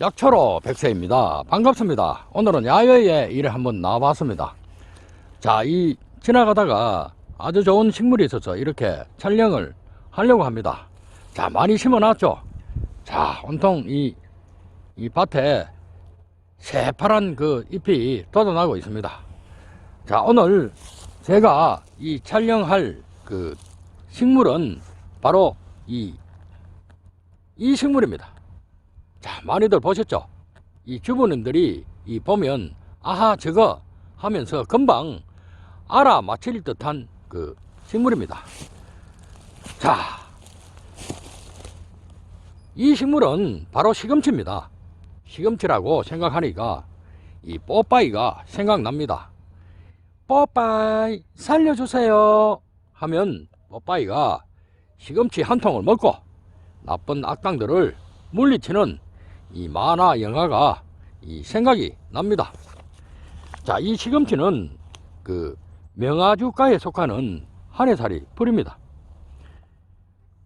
약초로 백세입니다. 반갑습니다. 오늘은 야외에 일을 한번 나와봤습니다. 자, 이 지나가다가 아주 좋은 식물이 있어서 이렇게 촬영을 하려고 합니다. 자, 많이 심어놨죠? 자, 온통 이, 이 밭에 새파란 그 잎이 돋아나고 있습니다. 자, 오늘 제가 이 촬영할 그 식물은 바로 이, 이 식물입니다. 자, 많이들 보셨죠? 이 주부님들이 이 보면 아하 저거 하면서 금방 알아맞힐 듯한 그 식물입니다. 자, 이 식물은 바로 시금치입니다. 시금치라고 생각하니까 이 뽀빠이가 생각납니다. 뽀빠이 살려주세요 하면 뽀빠이가 시금치 한 통을 먹고 나쁜 악당들을 물리치는 이 만화 영화가 이 생각이 납니다. 자, 이 시금치는 그 명아주가에 속하는 한해살이 풀입니다.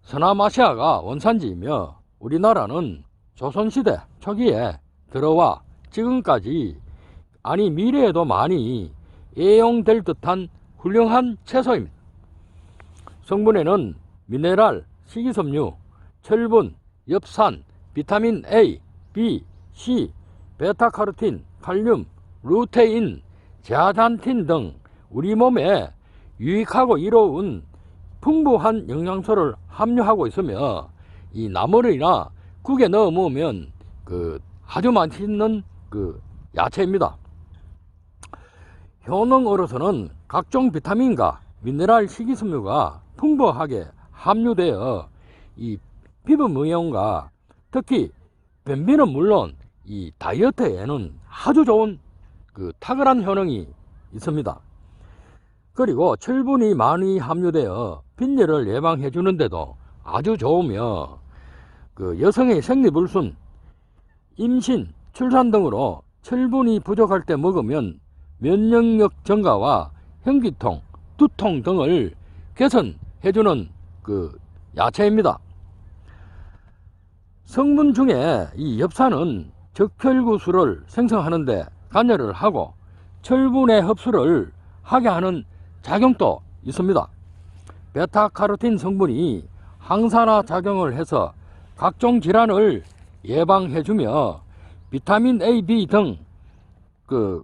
서남아시아가 원산지이며 우리나라는 조선시대 초기에 들어와 지금까지 아니 미래에도 많이 애용될 듯한 훌륭한 채소입니다. 성분에는 미네랄, 식이섬유, 철분, 엽산, 비타민 A, B, C, 베타카로틴, 칼륨, 루테인, 제아잔틴 등 우리 몸에 유익하고 이로운 풍부한 영양소를 함유하고 있으며 이 나물이나 국에 넣어 먹으면 그 아주 맛있는 그 야채입니다. 효능으로서는 각종 비타민과 미네랄 식이섬유가 풍부하게 함유되어 이 피부 미용과 특히 변비는 물론 이 다이어트에는 아주 좋은 그 탁월한 효능이 있습니다. 그리고 철분이 많이 함유되어 빈혈을 예방해 주는데도 아주 좋으며 그 여성의 생리불순, 임신, 출산 등으로 철분이 부족할 때 먹으면 면역력 증가와 현기통, 두통 등을 개선해 주는 그 야채입니다. 성분 중에 이 엽산은 적혈구수를 생성하는데 관여를 하고 철분의 흡수를 하게 하는 작용도 있습니다. 베타카로틴 성분이 항산화 작용을 해서 각종 질환을 예방해주며 비타민 A, B 등 그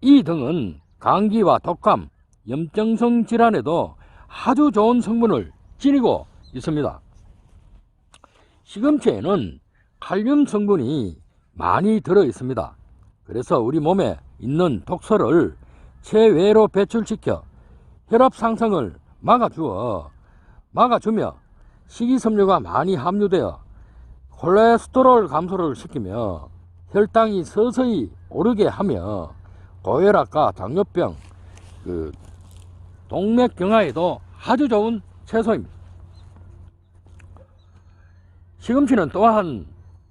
E 등은 감기와 독감, 염증성 질환에도 아주 좋은 성분을 지니고 있습니다. 시금치에는 칼륨 성분이 많이 들어 있습니다. 그래서 우리 몸에 있는 독소를 체외로 배출시켜 혈압 상승을 막아주어 막아주며 식이섬유가 많이 함유되어 콜레스테롤 감소를 시키며 혈당이 서서히 오르게 하며 고혈압과 당뇨병, 그 동맥경화에도 아주 좋은 채소입니다. 시금치는 또한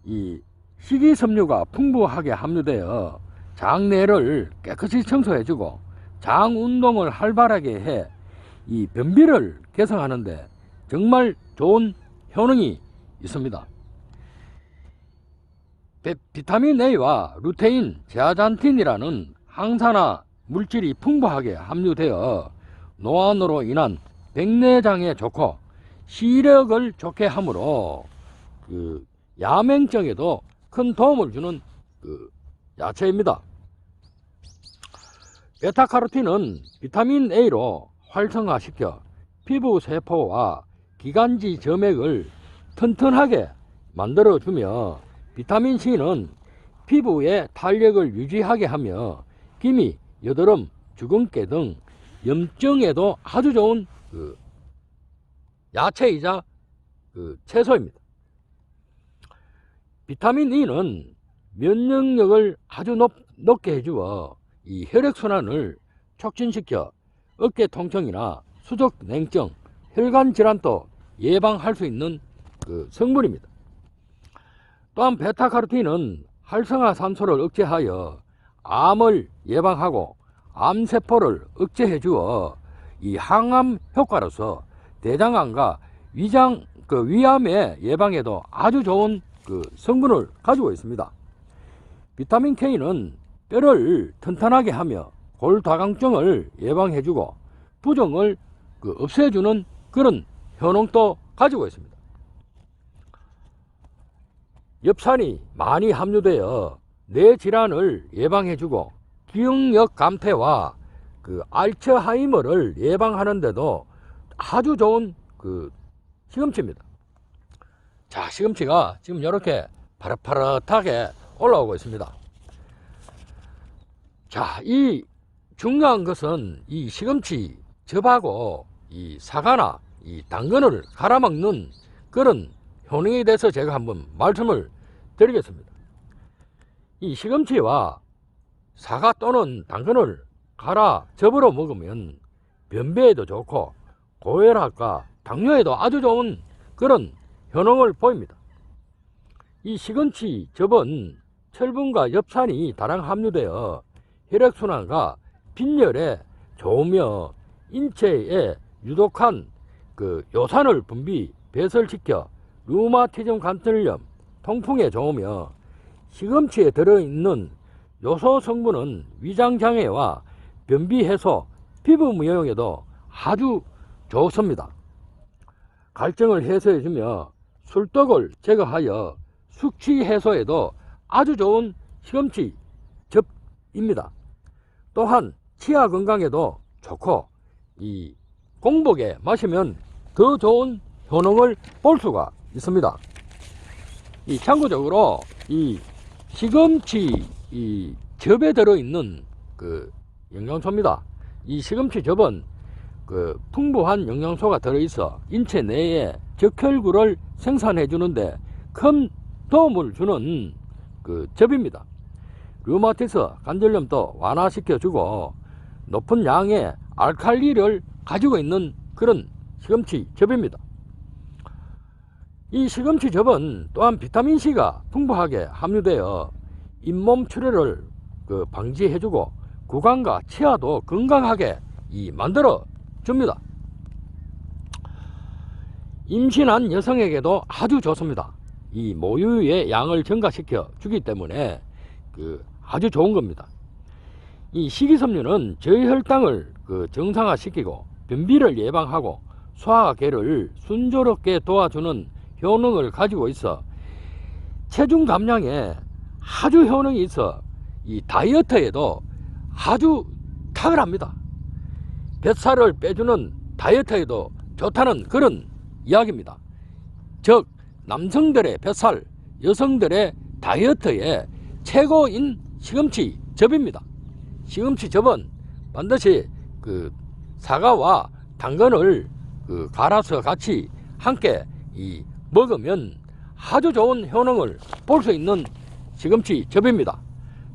이 식이섬유가 풍부하게 함유되어 장내를 깨끗이 청소해주고 장 운동을 활발하게 해 이 변비를 개선하는데 정말 좋은 효능이 있습니다. 비- 비타민 A와 루테인, 제아잔틴이라는 항산화 물질이 풍부하게 함유되어 노안으로 인한 백내장에 좋고 시력을 좋게 하므로 그 야맹증에도 큰 도움을 주는 그 야채입니다. 베타카로틴은 비타민 A로 활성화시켜 피부 세포와 기관지 점액을 튼튼하게 만들어주며 비타민 C는 피부의 탄력을 유지하게 하며 기미, 여드름, 주근깨 등 염증에도 아주 좋은 그 야채이자 그 채소입니다. 비타민 E는 면역력을 아주 높, 높게 해주어 이 혈액순환을 촉진시켜 어깨 통증이나 수족 냉증, 혈관 질환도 예방할 수 있는 그 성분입니다. 또한 베타카로틴은 활성화 산소를 억제하여 암을 예방하고 암세포를 억제해 주어 이 항암 효과로서 대장암과 위장 그 위암의 예방에도 아주 좋은 그 성분을 가지고 있습니다. 비타민 K는 뼈를 튼튼하게 하며 골다공증을 예방해주고 부종을 그 없애주는 그런 효능도 가지고 있습니다. 엽산이 많이 함유되어 뇌 질환을 예방해주고 기억력 감퇴와 그 알츠하이머를 예방하는데도 아주 좋은 그 시금치입니다. 자, 시금치가 지금 이렇게 파릇파릇하게 올라오고 있습니다. 자, 이 중요한 것은 이 시금치 즙하고 이 사과나 이 당근을 갈아먹는 그런 효능에 대해서 제가 한번 말씀을 드리겠습니다. 이 시금치와 사과 또는 당근을 갈아 즙으로 먹으면 변비에도 좋고 고혈압과 당뇨에도 아주 좋은 그런 효능을 보입니다. 이 시금치 즙은 철분과 엽산이 다량 함유되어 혈액순환과 빈혈에 좋으며 인체에 유독한 그 요산을 분비 배설시켜 류마티즘 관절염 통풍에 좋으며 시금치에 들어있는 요소 성분은 위장 장애와 변비 해소, 피부 미용에도 아주 좋습니다. 갈증을 해소해주며 술독을 제거하여 숙취 해소에도 아주 좋은 시금치 즙입니다. 또한 치아 건강에도 좋고 이 공복에 마시면 더 좋은 효능을 볼 수가 있습니다. 이 참고적으로 이 시금치 이 즙에 들어 있는 그 영양소입니다. 이 시금치 즙은 그 풍부한 영양소가 들어 있어 인체 내에 적혈구를 생산해 주는데 큰 도움을 주는 그 즙입니다. 류마티스 관절염도 완화시켜 주고 높은 양의 알칼리를 가지고 있는 그런 시금치 즙입니다. 이 시금치 즙은 또한 비타민C가 풍부하게 함유되어 잇몸 출혈을 그 방지해주고 구강과 치아도 건강하게 이 만들어 줍니다. 임신한 여성에게도 아주 좋습니다. 이 모유의 양을 증가시켜 주기 때문에 그 아주 좋은 겁니다. 이 식이섬유는 저혈당을 그 정상화시키고 변비를 예방하고 소화계를 순조롭게 도와주는 효능을 가지고 있어 체중 감량에 아주 효능이 있어 이 다이어트에도 아주 탁월합니다. 뱃살을 빼주는 다이어트에도 좋다는 그런 이야기입니다. 즉 남성들의 뱃살, 여성들의 다이어트에 최고인 시금치 즙입니다. 시금치 즙은 반드시 그 사과와 당근을 그 갈아서 같이 함께 이 먹으면 아주 좋은 효능을 볼 수 있는 시금치 즙입니다.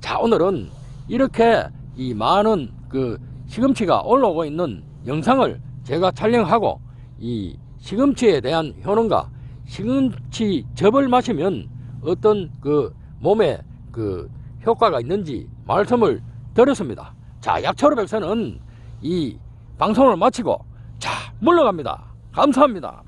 자, 오늘은 이렇게 이 많은 그 시금치가 올라오고 있는 영상을 제가 촬영하고 이 시금치에 대한 효능과 시금치 즙을 마시면 어떤 그 몸에 그 효과가 있는지 말씀을 드렸습니다. 자, 약초로 백서는 이 방송을 마치고 자, 물러갑니다. 감사합니다.